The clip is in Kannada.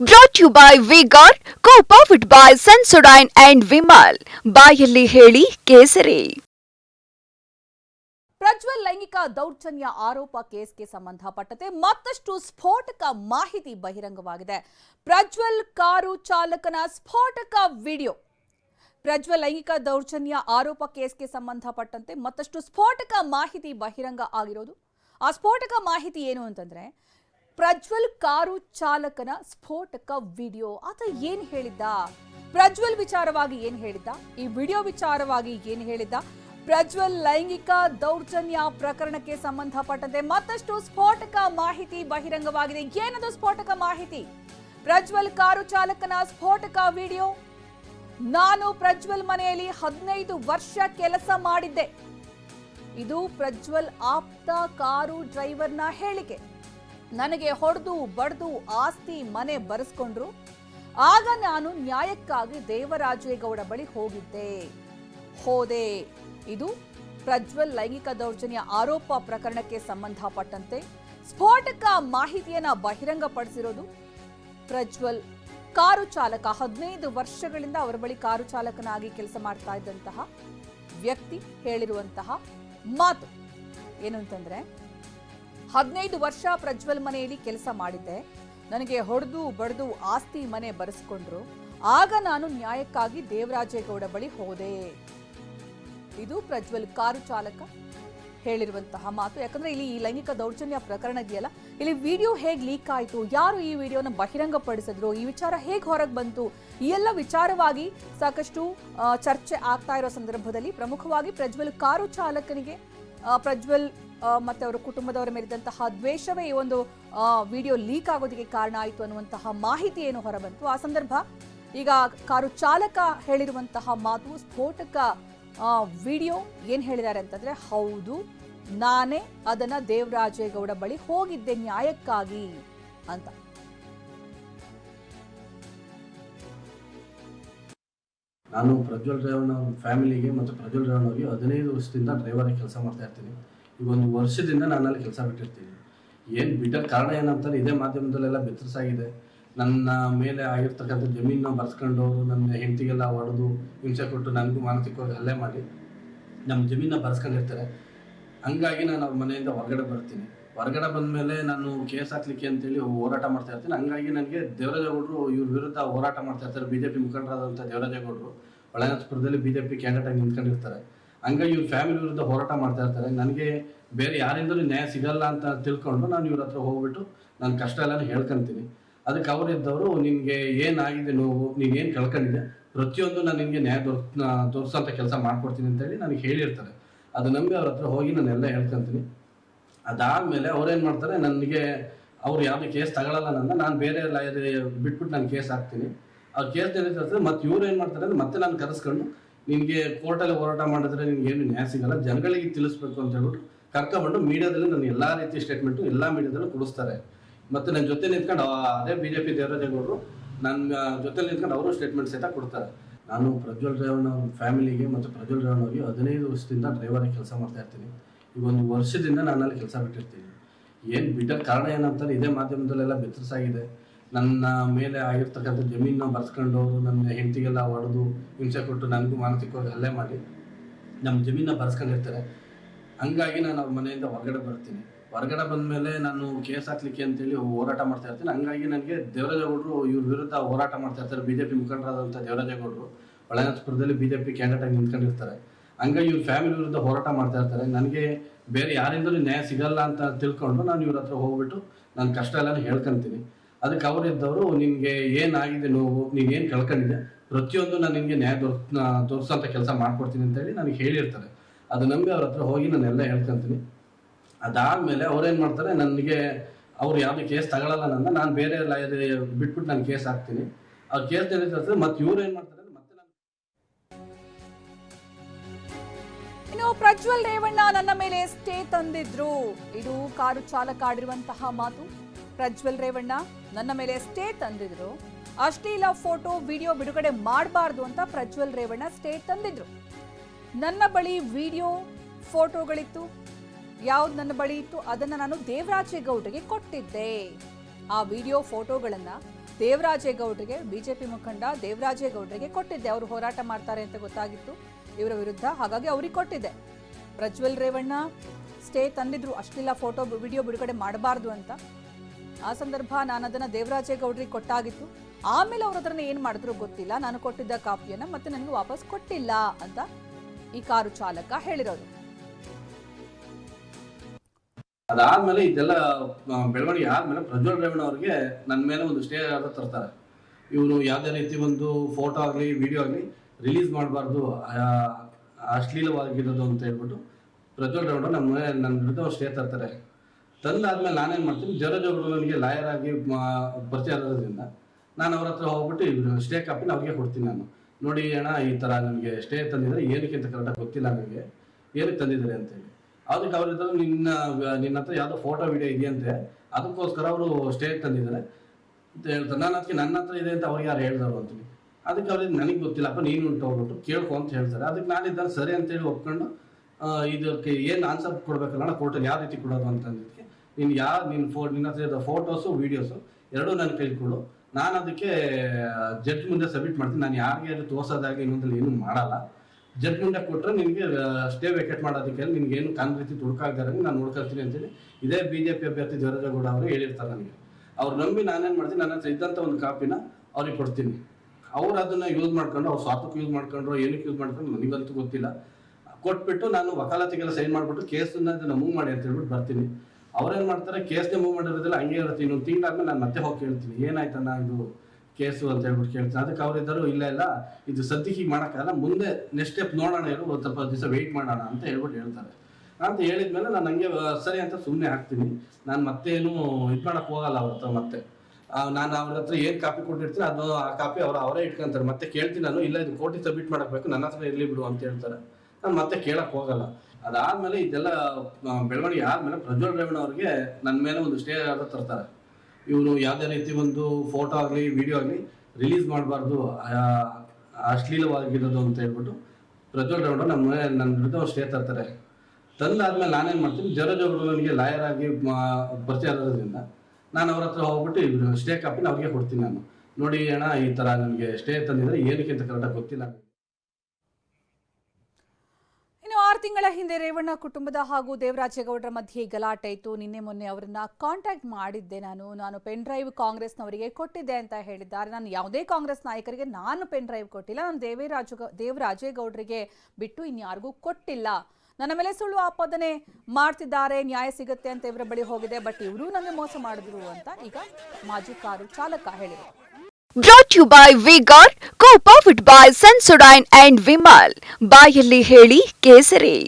Brought you by Vigor co powered by Sensodyne and Vimal ಬಾಯಲ್ಲಿ ಹೇಳಿ ಕೇಸರಿ. ಪ್ರಜ್ವಲ್ ಲೈಂಗಿಕ ದೌರ್ಜನ್ಯ ಆರೋಪ ಕೇಸ್ಗೆ ಸಂಬಂಧಪಟ್ಟಂತೆ ಮತ್ತಷ್ಟು ಸ್ಫೋಟಕ ಮಾಹಿತಿ ಬಹಿರಂಗವಾಗಿದೆ. ಪ್ರಜ್ವಲ್ ಕಾರು ಚಾಲಕನ ಸ್ಫೋಟಕ ವಿಡಿಯೋ. ಪ್ರಜ್ವಲ್ ಲೈಂಗಿಕ ದೌರ್ಜನ್ಯ ಆರೋಪ ಕೇಸ್ಗೆ ಸಂಬಂಧಪಟ್ಟಂತೆ ಮತ್ತಷ್ಟು ಸ್ಫೋಟಕ ಮಾಹಿತಿ ಬಹಿರಂಗ ಆಗಿರೋದು. ಆ ಸ್ಫೋಟಕ ಮಾಹಿತಿ ಏನು ಅಂತಂದ್ರೆ ಪ್ರಜ್ವಲ್ ಕಾರು ಚಾಲಕನ ಸ್ಫೋಟಕ ವಿಡಿಯೋ. ಆತ ಏನ್ ಹೇಳಿದ್ದ? ಪ್ರಜ್ವಲ್ ವಿಚಾರವಾಗಿ ಏನ್ ಹೇಳಿದ್ದ? ಈ ವಿಡಿಯೋ ವಿಚಾರವಾಗಿ ಏನ್ ಹೇಳಿದ್ದ? ಪ್ರಜ್ವಲ್ ಲೈಂಗಿಕ ದೌರ್ಜನ್ಯ ಪ್ರಕರಣಕ್ಕೆ ಸಂಬಂಧಪಟ್ಟಂತೆ ಮತ್ತಷ್ಟು ಸ್ಫೋಟಕ ಮಾಹಿತಿ ಬಹಿರಂಗವಾಗಿದೆ. ಏನದು ಸ್ಫೋಟಕ ಮಾಹಿತಿ? ಪ್ರಜ್ವಲ್ ಕಾರು ಚಾಲಕನ ಸ್ಫೋಟಕ ವಿಡಿಯೋ. ನಾನು ಪ್ರಜ್ವಲ್ ಮನೆಯಲ್ಲಿ ಹದಿನೈದು ವರ್ಷ ಕೆಲಸ ಮಾಡಿದ್ದೆ. ಇದು ಪ್ರಜ್ವಲ್ ಆಪ್ತ ಕಾರು ಡ್ರೈವರ್ನ ಹೇಳಿಕೆ. ನನಗೆ ಹೊಡೆದು, ಬಡ್ದು, ಆಸ್ತಿ, ಮನೆ ಬರೆಸ್ಕೊಂಡ್ರು. ಆಗ ನಾನು ನ್ಯಾಯಕ್ಕಾಗಿ ದೇವರಾಜೇಗೌಡ ಬಳಿ ಹೋಗಿದ್ದೆ. ಹೋದೆ. ಇದು ಪ್ರಜ್ವಲ್ ಲೈಂಗಿಕ ದೌರ್ಜನ್ಯ ಆರೋಪ ಪ್ರಕರಣಕ್ಕೆ ಸಂಬಂಧಪಟ್ಟಂತೆ ಸ್ಫೋಟಕ ಮಾಹಿತಿಯನ್ನ ಬಹಿರಂಗಪಡಿಸಿರೋದು ಪ್ರಜ್ವಲ್. ಕಾರು ಚಾಲಕ, ಹದಿನೈದು ವರ್ಷಗಳಿಂದ ಅವರ ಬಳಿ ಕಾರು ಚಾಲಕನಾಗಿ ಕೆಲಸ ಮಾಡ್ತಾ ಇದ್ದಂತಹ ವ್ಯಕ್ತಿ ಹೇಳಿರುವಂತಹ ಮಾತು. ಏನು ಹದಿನೈದು ವರ್ಷ ಪ್ರಜ್ವಲ್ ಮನೆಯಲ್ಲಿ ಕೆಲಸ ಮಾಡಿದ್ದೆ. ನನಗೆ ಹೊಡೆದು ಬಡ್ದು ಆಸ್ತಿ ಮನೆ ಬರೆಸ್ಕೊಂಡ್ರು. ಆಗ ನಾನು ನ್ಯಾಯಕ್ಕಾಗಿ ದೇವರಾಜೇಗೌಡ ಬಳಿ ಹೋದೆ. ಇದು ಪ್ರಜ್ವಲ್ ಕಾರು ಚಾಲಕ ಹೇಳಿರುವಂತಹ ಮಾತು. ಯಾಕಂದ್ರೆ ಇಲ್ಲಿ ಈ ಲೈಂಗಿಕ ದೌರ್ಜನ್ಯ ಪ್ರಕರಣ ಇದೆಯಲ್ಲ, ಇಲ್ಲಿ ವಿಡಿಯೋ ಹೇಗೆ ಲೀಕ್ ಆಯಿತು, ಯಾರು ಈ ವಿಡಿಯೋನ ಬಹಿರಂಗಪಡಿಸಿದ್ರು, ಈ ವಿಚಾರ ಹೇಗೆ ಹೊರಗೆ ಬಂತು, ಈ ಎಲ್ಲ ವಿಚಾರವಾಗಿ ಸಾಕಷ್ಟು ಚರ್ಚೆ ಆಗ್ತಾ ಇರೋ ಸಂದರ್ಭದಲ್ಲಿ ಪ್ರಮುಖವಾಗಿ ಪ್ರಜ್ವಲ್ ಕಾರು ಚಾಲಕನಿಗೆ ಪ್ರಜ್ವಲ್ ಮತ್ತೆ ಅವರ ಕುಟುಂಬದವರ ಮೇಲಿದ್ದಂತಹ ದ್ವೇಷವೇ ಈ ಒಂದು ವಿಡಿಯೋ ಲೀಕ್ ಆಗೋದಕ್ಕೆ ಕಾರಣ ಆಯಿತು ಅನ್ನುವಂತಹ ಮಾಹಿತಿ ಏನು ಹೊರಬಂತು? ಆ ಸಂದರ್ಭ ಈಗ ಕಾರು ಚಾಲಕ ಹೇಳಿರುವಂತಹ ಮಾತು, ಸ್ಫೋಟಕ ವಿಡಿಯೋ ಏನ್ ಹೇಳಿದ್ದಾರೆ ಅಂತಂದ್ರೆ, ಹೌದು, ನಾನೇ ಅದನ್ನ ದೇವರಾಜೇಗೌಡ ಬಳಿ ಹೋಗಿದ್ದೆ ನ್ಯಾಯಕ್ಕಾಗಿ ಅಂತ. ನಾನು ಪ್ರಜ್ವಲ್ ರೇವಣ್ಣ ಫ್ಯಾಮಿಲಿಗೆ ಮತ್ತು ಪ್ರಜ್ವಲ್ ರೇವಣ್ಣ ಅವರಿಗೆ ಹದಿನೈದು ವರ್ಷದಿಂದ ಡ್ರೈವರ್ ಕೆಲಸ ಮಾಡ್ತಾ ಇರ್ತೀನಿ. ಈಗ ಒಂದು ವರ್ಷದಿಂದ ನಾನು ಅಲ್ಲಿ ಕೆಲಸ ಬಿಟ್ಟಿರ್ತೀನಿ. ಏನು ಬಿಟ್ಟ ಕಾರಣ ಏನಂತಾರೆ ಇದೇ ಮಾಧ್ಯಮದಲ್ಲೆಲ್ಲ ಬೆತ್ತರಿಸಾಗಿದೆ ನನ್ನ ಮೇಲೆ ಆಗಿರ್ತಕ್ಕಂಥ ಜಮೀನನ್ನ ಬರ್ಸ್ಕೊಂಡು ನನ್ನ ಹೆಂಡತಿಗೆಲ್ಲ ಹೊಡೆದು, ಹಿಂಸೆ ಕೊಟ್ಟು ನನಗೂ ಮಾನಸಿಕವಾಗಿ ಹಲ್ಲೆ ಮಾಡಿ ನಮ್ಮ ಜಮೀನನ್ನ ಬರ್ಸ್ಕೊಂಡಿರ್ತಾರೆ. ಹಂಗಾಗಿ ನಾನು ಅವ್ರ ಮನೆಯಿಂದ ಹೊರಗಡೆ ಬರ್ತೀನಿ. ಹೊರಗಡೆ ಬಂದಮೇಲೆ ನಾನು ಕೇಸ್ ಹಾಕ್ಲಿಕ್ಕೆ ಅಂತೇಳಿ ಹೋರಾಟ ಮಾಡ್ತಾ ಇರ್ತೀನಿ. ಹಂಗಾಗಿ ನನಗೆ ದೇವರಾಜೇಗೌಡರು ಇವ್ರ ವಿರುದ್ಧ ಹೋರಾಟ ಮಾಡ್ತಾ ಇರ್ತಾರೆ. ಬಿ ಜೆ ಪಿ ಮುಖಂಡರಾದಂಥ ದೇವರಾಜೇಗೌಡರು. ಒಳನಾಥಪುರದಲ್ಲಿ ಬಿ ಜೆ ಪಿ ಕ್ಯಾಂಡಿಡೇಟ್ ಆಗಿ ನಿಂತ್ಕೊಂಡಿರ್ತಾರೆ. ಹಂಗಾಗಿ ಇವ್ರ ಫ್ಯಾಮಿಲಿ ವಿರುದ್ಧ ಹೋರಾಟ ಮಾಡ್ತಾ ಇರ್ತಾರೆ. ನನಗೆ ಬೇರೆ ಯಾರಿಂದಲೂ ನ್ಯಾಯ ಸಿಗಲ್ಲ ಅಂತ ತಿಳ್ಕೊಂಡು ನಾನು ಇವ್ರ ಹತ್ರ ಹೋಗ್ಬಿಟ್ಟು ನನ್ನ ಕಷ್ಟ ಎಲ್ಲ ಹೇಳ್ಕೊಂತೀನಿ. ಅದಕ್ಕೆ ಅವರಿದ್ದವರು ನಿಮಗೆ ಏನಾಗಿದೆ ನೋವು ನೀನೇನು ಕಳ್ಕೊಂಡಿದೆ ಪ್ರತಿಯೊಂದು ನಾನು ನಿಮಗೆ ನ್ಯಾಯ ದೊರ್ ತೋರಿಸೋಂಥ ಕೆಲಸ ಮಾಡ್ಕೊಡ್ತೀನಿ ಅಂತೇಳಿ ನನಗೆ ಹೇಳಿರ್ತಾರೆ. ಅದು ನಂಬಿ ಅವ್ರ ಹತ್ರ ಹೋಗಿ ನಾನೆಲ್ಲ ಹೇಳ್ಕೊಂತೀನಿ. ಅದಾದಮೇಲೆ ಅವ್ರೇನು ಮಾಡ್ತಾರೆ, ನನಗೆ ಅವ್ರು ಯಾವುದೇ ಕೇಸ್ ತಗೊಳ್ಳಲ್ಲ ನನ್ನ, ನಾನು ಬೇರೆ ಲಾಯರ್ ಬಿಟ್ಬಿಟ್ಟು ನಾನು ಕೇಸ್ ಹಾಕ್ತೀನಿ. ಅವ್ರು ಕೇಸ್ ನಡೀತದೆ ಮತ್ತೆ ಇವ್ರು ಏನು ಮಾಡ್ತಾರೆ ಅಂದರೆ ಮತ್ತೆ ನಾನು ಕರೆಸ್ಕೊಂಡು ನಿನಗೆ ಕೋರ್ಟಲ್ಲಿ ಹೋರಾಟ ಮಾಡಿದ್ರೆ ನಿನ್ಗೆ ಏನು ನ್ಯಾಯ ಸಿಗಲ್ಲ. ಜನಗಳಿಗೆ ತಿಳಿಸ್ಬೇಕು ಅಂತ ಹೇಳ್ಬಿಟ್ಟು ಕರ್ಕೊಂಡ್ಬಂದು ಮೀಡಿಯಾದಲ್ಲಿ ನಾನು ಎಲ್ಲ ರೀತಿ ಸ್ಟೇಟ್ಮೆಂಟು ಎಲ್ಲ ಮೀಡಿಯಾದಲ್ಲೂ ಕೊಡಿಸ್ತಾರೆ. ಮತ್ತು ನನ್ನ ಜೊತೆ ನಿಂತ್ಕೊಂಡು ಅದೇ ಬಿ ಜೆ ಪಿ ದೇವರಾಜೇಗೌಡರು ನನ್ನ ಜೊತೆ ನಿಂತ್ಕೊಂಡು ಅವರು ಸ್ಟೇಟ್ಮೆಂಟ್ ಸಹಿತ ಕೊಡ್ತಾರೆ. ನಾನು ಪ್ರಜ್ವಲ್ ರೇವಣ್ಣ ಅವ್ರ ಫ್ಯಾಮಿಲಿಗೆ ಮತ್ತು ಪ್ರಜ್ವಲ್ ರೇವಣ್ಣ ಅವರಿಗೆ ಹದಿನೈದು ವರ್ಷದಿಂದ ಡ್ರೈವರ್ ಕೆಲಸ ಮಾಡ್ತಾ ಇರ್ತೀನಿ. ಈಗ ಒಂದು ವರ್ಷದಿಂದ ನಾನು ಅಲ್ಲಿ ಕೆಲಸ ಬಿಟ್ಟಿರ್ತೀನಿ. ಏನು ಬಿಟ್ಟ ಕಾರಣ ಏನಂತಾರೆ ಇದೇ ಮಾಧ್ಯಮದಲ್ಲೆಲ್ಲ ಬೆತ್ತರಿಸಾಗಿದೆ ನನ್ನ ಮೇಲೆ ಆಗಿರ್ತಕ್ಕಂಥ ಜಮೀನ ಬರ್ಸ್ಕೊಂಡು ನನ್ನ ಹೆಂಡತಿಗೆಲ್ಲ ಹೊಡೆದು ಹಿಂಸೆ ಕೊಟ್ಟು ನನಗೂ ಮಾನಸಿಕವಾಗಿ ಹಲ್ಲೆ ಮಾಡಿ ನಮ್ಮ ಜಮೀನ ಬರ್ಸ್ಕೊಂಡಿರ್ತಾರೆ. ಹಂಗಾಗಿ ನಾನು ಅವ್ರ ಮನೆಯಿಂದ ಹೊರಗಡೆ ಬರ್ತೀನಿ. ಹೊರಗಡೆ ಬಂದಮೇಲೆ ನಾನು ಕೇಸ್ ಹಾಕ್ಲಿಕ್ಕೆ ಅಂತೇಳಿ ಹೋರಾಟ ಮಾಡ್ತಾ ಇರ್ತೀನಿ. ಹಂಗಾಗಿ ನನಗೆ ದೇವರಾಜೇಗೌಡರು ಇವ್ರ ವಿರುದ್ಧ ಹೋರಾಟ ಮಾಡ್ತಾ ಇರ್ತಾರೆ. ಬಿ ಜೆ ಪಿ ಮುಖಂಡರಾದಂಥ ದೇವರಾಜೇಗೌಡರು ಒಳನಾಥಪುರದಲ್ಲಿ ಬಿ ಜೆ ಪಿ ಕ್ಯಾಂಡಿಡೇಟ್ ನಿಂತ್ಕೊಂಡಿರ್ತಾರೆ. ಹಂಗಾಗಿ ಇವ್ರ ಫ್ಯಾಮಿಲಿ ವಿರುದ್ಧ ಹೋರಾಟ ಮಾಡ್ತಾ ಇರ್ತಾರೆ. ನನಗೆ ಬೇರೆ ಯಾರಿಂದಲೂ ನ್ಯಾಯ ಸಿಗಲ್ಲ ಅಂತ ತಿಳ್ಕೊಂಡು ನಾನು ಇವ್ರ ಹತ್ರ ಹೋಗ್ಬಿಟ್ಟು ನನ್ನ ಕಷ್ಟ ಎಲ್ಲ ಹೇಳ್ಕೊಂತೀನಿ. ಅದಕ್ಕೆ ಅವರಿದ್ದವರು ನಿಮಗೆ ಏನಾಗಿದೆ ನೋವು? ನೀವೇನು ಕಳ್ಕೊಂಡಿದೆ ಪ್ರತಿಯೊಂದು ನಾನು ನಿಮಗೆ ನ್ಯಾಯ ದೊರ್ ತೋರಿಸೋಂಥ ಕೆಲಸ ಮಾಡ್ಕೊಡ್ತೀನಿ ಅಂತೇಳಿ ನನಗೆ ಹೇಳಿರ್ತಾರೆ. ಅದು ನಂಬಿ ಅವ್ರ ಹತ್ರ ಹೋಗಿ ನಾನೆಲ್ಲ ಹೇಳ್ಕೊಂತೀನಿ. ಅದಾದಮೇಲೆ ಅವ್ರೇನು ಮಾಡ್ತಾರೆ, ನನಗೆ ಅವ್ರು ಯಾವುದೇ ಕೇಸ್ ತಗೊಳ್ಳಲ್ಲ ನನ್ನ ನಾನು ಬೇರೆ ಬಿಟ್ಬಿಟ್ಟು ನಾನು ಕೇಸ್ ಹಾಕ್ತೀನಿ. ಆ ಕೇಸ್ ನಡೀತದೆ ಮತ್ತೆ ಇವ್ರು ಏನು ಮಾಡ್ತಾರೆ ನಾನು ಇನ್ನು ಪ್ರಜ್ವಲ್ ರೇವಣ್ಣ ನನ್ನ ಮೇಲೆ ಸ್ಟೇ ತಂದಿದ್ರು. ಇದು ಕಾರು ಚಾಲಕ ಆಡಿರುವಂತಹ ಮಾತು. ಪ್ರಜ್ವಲ್ ರೇವಣ್ಣ, ನನ್ನ ಮೇಲೆ ಸ್ಟೇ ತಂದಿದ್ರು. ಅಶ್ಲೀಲ ಫೋಟೋ ವಿಡಿಯೋ ಬಿಡುಗಡೆ ಮಾಡಬಾರ್ದು ಅಂತ ಪ್ರಜ್ವಲ್ ರೇವಣ್ಣ ಸ್ಟೇ ತಂದಿದ್ರು. ನನ್ನ ಬಳಿ ವಿಡಿಯೋ ಫೋಟೋಗಳಿತ್ತು ಯಾವ್ದು ನನ್ನ ಬಳಿ ಇತ್ತು, ಅದನ್ನ ನಾನು ದೇವರಾಜೇಗೌಡರಿಗೆ ಕೊಟ್ಟಿದ್ದೆ. ಆ ವಿಡಿಯೋ ಫೋಟೋಗಳನ್ನ ದೇವರಾಜೇಗೌಡರಿಗೆ, ಬಿಜೆಪಿ ಮುಖಂಡ ದೇವರಾಜೇಗೌಡರಿಗೆ ಕೊಟ್ಟಿದ್ದೆ. ಅವರು ಹೋರಾಟ ಮಾಡ್ತಾರೆ ಅಂತ ಗೊತ್ತಾಗಿತ್ತು. ಇವರ ವಿರುದ್ಧ ಹಾಗಾಗಿ ಅವ್ರಿಗೆ ಕೊಟ್ಟಿದ್ದೆ. ಪ್ರಜ್ವಲ್ ರೇವಣ್ಣ ಸ್ಟೇ ತಂದಿದ್ರು. ಅಶ್ಲೀಲ ಫೋಟೋ ವಿಡಿಯೋ ಬಿಡುಗಡೆ ಮಾಡಬಾರ್ದು ಅಂತ. ಆ ಸಂದರ್ಭ ನಾನು ಅದನ್ನ ದೇವರಾಜೇಗೌಡರಿಗೆ ಕೊಟ್ಟಾಗಿತ್ತು. ಆಮೇಲೆ ಅವ್ರ ಹತ್ರನೇ ಏನ್ ಮಾಡಿದ್ರು ಗೊತ್ತಿಲ್ಲ. ನಾನು ಕೊಟ್ಟಿದ್ದ ಕಾಪಿಯನ್ನ ಮತ್ತೆ ನನಗೆ ವಾಪಸ್ ಕೊಟ್ಟಿಲ್ಲ ಅಂತ ಈ ಕಾರು ಚಾಲಕ ಹೇಳಿರೋದು. ಅದಾದ್ಮೇಲೆ ಇದೆಲ್ಲ ಬೆಳವಣಿಗೆ ಆದ್ಮೇಲೆ ಪ್ರಜ್ವಲ್ ರೇವಣ್ಣ ಅವ್ರಿಗೆ ನನ್ನ ಮೇಲೆ ಒಂದು ಸ್ಟೇ ಆರ್ಡರ್ ತರ್ತಾರೆ. ಇವರು ಯಾವುದೇ ರೀತಿ ಒಂದು ಫೋಟೋ ಆಗಲಿ, ವಿಡಿಯೋ ಆಗಲಿ ರಿಲೀಸ್ ಮಾಡಬಾರ್ದು ಅಶ್ಲೀಲವಾಗಿರೋದು ಅಂತ ಹೇಳ್ಬಿಟ್ಟು ಪ್ರಜ್ವಲ್ ರೇವಣ್ಣ ನಮ್ಮ ನನ್ನ ವಿರುದ್ಧ ಸ್ಟೇ ತರ್ತಾರೆ. ತಂದಾದ್ಮೇಲೆ ನಾನೇನು ಮಾಡ್ತೀನಿ ಜರಜ್ ಅವರು ನನಗೆ ಲಾಯರ್ ಆಗಿ ಪರಿಚಯ ಆಗೋದ್ರಿಂದ ನಾನು ಅವ್ರ ಹತ್ರ ಹೋಗ್ಬಿಟ್ಟು ಸ್ಟೇ ಕಾಪಿನ ಅವ್ರಿಗೆ ಕೊಡ್ತೀನಿ ನಾನು. ನೋಡಿ ಅಣ್ಣ, ಈ ಥರ ನನಗೆ ಸ್ಟೇ ತಂದಿದ್ದಾರೆ ಏನಕ್ಕೆ ಅಂತ ಕರೆಕ್ಟಾಗಿ ಗೊತ್ತಿಲ್ಲ ನನಗೆ. ಏನಕ್ಕೆ ತಂದಿದ್ದಾರೆ ಅಂತೇಳಿ ಅದಕ್ಕೆ ಅವ್ರ ಹತ್ರ ನಿನ್ನ ನಿನ್ನ ಹತ್ರ ಯಾವುದೋ ಫೋಟೋ ವಿಡಿಯೋ ಇದೆಯಂತೆ, ಅದಕ್ಕೋಸ್ಕರ ಅವರು ಸ್ಟೇ ತಂದಿದ್ದಾರೆ ಅಂತ ಹೇಳ್ತಾರೆ. ನಾನು ಅದಕ್ಕೆ ನನ್ನ ಹತ್ರ ಇದೆ ಅಂತ ಅವ್ರಿಗೆ ಯಾರು ಹೇಳ್ದವ್ರು ಅಂತೀನಿ ಅದಕ್ಕೆ ಅವ್ರಿಗೆ ನನಗೆ ಗೊತ್ತಿಲ್ಲಪ್ಪ ನೀನು ಉಂಟು, ಹೋಗ್ಬಿಟ್ಟು ಕೇಳ್ಕೊ ಅಂತ ಹೇಳ್ತಾರೆ. ಅದಕ್ಕೆ ನಾನಿದ್ದಾನೆ, ಸರಿ ಅಂತೇಳಿ ಒಪ್ಕೊಂಡು ಇದಕ್ಕೆ ಏನು ಆನ್ಸರ್ ಕೊಡ್ಬೇಕಲ್ಲ ಕೋರ್ಟಲ್ಲಿ ಯಾವ ರೀತಿ ಕೊಡೋದು ಅಂತಂದಿದ್ದಕ್ಕೆ ನೀನು ಯಾವ ನಿನ್ನ ಫೋ ನಿನ್ನ ಹತ್ರ ಫೋಟೋಸ್ ವೀಡಿಯೋಸು ಎರಡೂ ನನ್ನ ಕೈಲಿ ಕೊಡು. ನಾನು ಅದಕ್ಕೆ ಜಡ್ಜ್ ಮುಂದೆ ಸಬ್ಮಿಟ್ ಮಾಡ್ತೀನಿ. ನಾನು ಯಾರಿಗೆ ಅದು ತೋರ್ಸೋದಾಗಿ ಇನ್ನೊಂದಲ್ಲಿ ಏನು ಮಾಡಲ್ಲ. ಜಡ್ಜ್ ಮುಂದೆ ಕೊಟ್ಟರೆ ನಿನಗೆ ಸ್ಟೇ ವೇಕೆಟ್ ಮಾಡೋದಕ್ಕೆ ನಿನ್ಗೆ ಏನು ಕಾನ್ ರೀತಿ ತುಡುಕಾಗ್ದಾರೆ ನಾನು ನೋಡ್ಕೊಳ್ತೀನಿ ಅಂತೇಳಿ ಇದೇ ಬಿ ಜೆ ಪಿ ಅಭ್ಯರ್ಥಿ ದೇವರಾಜೇಗೌಡ ಅವರು ಹೇಳಿರ್ತಾರೆ ನನಗೆ. ಅವ್ರು ನಂಬಿ ನಾನೇನು ಮಾಡ್ತೀನಿ? ನನ್ನ ಹತ್ರ ಇದ್ದಂಥ ಒಂದು ಕಾಪಿನ ಅವ್ರಿಗೆ ಕೊಡ್ತೀನಿ. ಅವ್ರು ಅದನ್ನು ಯೂಸ್ ಮಾಡ್ಕೊಂಡು ಅವ್ರು ಸ್ವಾರ್ಥಕ್ಕೆ ಯೂಸ್ ಮಾಡ್ಕೊಂಡ್ರು, ಏನಕ್ಕೆ ಯೂಸ್ ಮಾಡ್ಕೊಂಡು ನನಗಂತೂ ಗೊತ್ತಿಲ್ಲ. ಕೊಟ್ಬಿಟ್ಟು ನಾನು ವಕಾಲತಿಗೆಲ್ಲ ಸೈನ್ ಮಾಡಿಬಿಟ್ಟು ಕೇಸನ್ನ ಮೂವ್ ಮಾಡಿ ಅಂತ ಹೇಳ್ಬಿಟ್ಟು ಬರ್ತೀನಿ. ಅವ್ರೇನ್ ಮಾಡ್ತಾರೆ? ಕೇಸ್ನೇ ಮೂವ್ ಮಾಡಿರೋದಿಲ್ಲ, ಹಂಗೆ ಇರುತ್ತೆ. ಇನ್ನೊಂದು ತಿಂಗಳಾದ್ಮೇಲೆ ನಾನು ಮತ್ತೆ ಹೋಗಿ ಕೇಳ್ತೀನಿ. ಏನಾಯ್ತಣ್ಣ ಇದು ಕೇಸು ಅಂತ ಹೇಳ್ಬಿಟ್ಟು ಕೇಳ್ತೀನಿ. ಅದಕ್ಕೆ ಅವರಿದ್ದರು, ಇಲ್ಲ ಇಲ್ಲ, ಇದು ಸದ್ಯಕ್ಕೆ ಹೀಗೆ ಮಾಡೋಕ್ಕಾಗಲ್ಲ. ಮುಂದೆ ನೆಕ್ಸ್ಟ್ ಸ್ಟೆಪ್ ನೋಡೋಣ ಇರು ಸ್ವಲ್ಪ ದಿವಸ ವೆಯ್ಟ್ ಮಾಡೋಣ ಅಂತ ಹೇಳ್ಬಿಟ್ಟು ಹೇಳ್ತಾರೆ. ಅಂತ ಹೇಳಿದ್ಮೇಲೆ ನಾನು ಹಂಗೆ ಸರಿ ಅಂತ ಸುಮ್ಮನೆ ಹಾಕ್ತೀನಿ. ನಾನು ಮತ್ತೇನು ಇದು ಮಾಡೋಕ್ಕೆ ಹೋಗಲ್ಲ ಅವ್ರ ಹತ್ರ ಮತ್ತೆ. ನಾನು ಅವ್ರ ಹತ್ರ ಏನು ಕಾಪಿ ಕೊಟ್ಟಿರ್ತೀನಿ ಅದು ಆ ಕಾಪಿ ಅವ್ರು, ಅವರೇ ಇಟ್ಕೊಂತಾರೆ. ಮತ್ತೆ ಕೇಳ್ತೀನಿ ನಾನು, ಇಲ್ಲ, ಇದು ಕೋರ್ಟಿಗೆ ಸಬ್ಮಿಟ್ ಮಾಡಬೇಕು ನನ್ನ ಹತ್ರ ಇರಲಿ ಬಿಡು ಅಂತ ಹೇಳ್ತಾರೆ. ಮತ್ತೆ ಕೇಳಕ್ ಹೋಗಲ್ಲ. ಅದಾದ್ಮೇಲೆ ಇದೆಲ್ಲ ಬೆಳವಣಿಗೆ ಆದ್ಮೇಲೆ ಪ್ರಜ್ವಲ್ ರೇವಣ್ಣ ಅವ್ರಿಗೆ ನನ್ನ ಮೇಲೆ ಒಂದು ಸ್ಟೇ ಆಗ ತರ್ತಾರೆ. ಇವರು ಯಾವುದೇ ರೀತಿ ಒಂದು ಫೋಟೋ ಆಗಲಿ, ವಿಡಿಯೋ ಆಗಲಿ ರಿಲೀಸ್ ಮಾಡಬಾರ್ದು ಅಶ್ಲೀಲವಾಗಿರೋದು ಅಂತ ಹೇಳ್ಬಿಟ್ಟು ಪ್ರಜ್ವಲ್ ರೇವಣ್ಣ ನಮ್ಮ ನನ್ನ ವಿರುದ್ಧ ಸ್ಟೇ ತರ್ತಾರೆ. ತಂದಾದ್ಮೇಲೆ ನಾನೇನು ಮಾಡ್ತೀನಿ ಜರಜ್ ಅವರು ನನಗೆ ಲಾಯರ್ ಆಗಿ ಪರಿಚಯ ಆಗೋದ್ರಿಂದ ನಾನು ಅವ್ರ ಹತ್ರ ಹೋಗ್ಬಿಟ್ಟು ಸ್ಟೇ ಕಾಪಿನ ಅವ್ರಿಗೆ ಕೊಡ್ತೀನಿ ನಾನು. ನೋಡಿ ಅಣ್ಣ, ಈ ಥರ ನನಗೆ ಸ್ಟೇ ತಂದಿದ್ರೆ ಏನಕ್ಕೆ ಅಂತ ಕರೆಕ್ಟಾಗಿ ಗೊತ್ತಿಲ್ಲ. ಆರು ತಿಂಗಳ ಹಿಂದೆ ರೇವಣ್ಣ ಕುಟುಂಬದ ಹಾಗೂ ದೇವರಾಜೇಗೌಡರ ಮಧ್ಯೆ ಗಲಾಟೆ ಇತ್ತು. ನಿನ್ನೆ ಮೊನ್ನೆ ಅವರನ್ನ ಕಾಂಟ್ಯಾಕ್ಟ್ ಮಾಡಿದ್ದೆ ನಾನು. ನಾನು ಪೆನ್ ಡ್ರೈವ್ ಕಾಂಗ್ರೆಸ್ನವರಿಗೆ ಕೊಟ್ಟಿದ್ದೆ ಅಂತ ಹೇಳಿದ್ದಾರೆ. ನಾನು ಯಾವುದೇ ಕಾಂಗ್ರೆಸ್ ನಾಯಕರಿಗೆ ನಾನು ಪೆನ್ ಡ್ರೈವ್ ಕೊಟ್ಟಿಲ್ಲ. ನಾನು ದೇವರಾಜ, ದೇವರಾಜೇಗೌಡರಿಗೆ ಬಿಟ್ಟು ಇನ್ಯಾರಿಗೂ ಕೊಟ್ಟಿಲ್ಲ. ನನ್ನ ಮೇಲೆ ಸುಳ್ಳು ಆಪಾದನೆ ಮಾಡ್ತಿದ್ದಾರೆ. ನ್ಯಾಯ ಸಿಗುತ್ತೆ ಅಂತ ಇವರ ಬಳಿ ಹೋಗಿದೆ. ಬಟ್ ಇವರು ನನಗೆ ಮೋಸ ಮಾಡಿದ್ರು ಅಂತ ಈಗ ಮಾಜಿ ಕಾರು ಚಾಲಕ ಹೇಳಿದರು brought you by Vigor co by Sensodyne and Vimal ಬಾಯಲ್ಲಿ ಹೇಳಿ ಕೇಸರಿ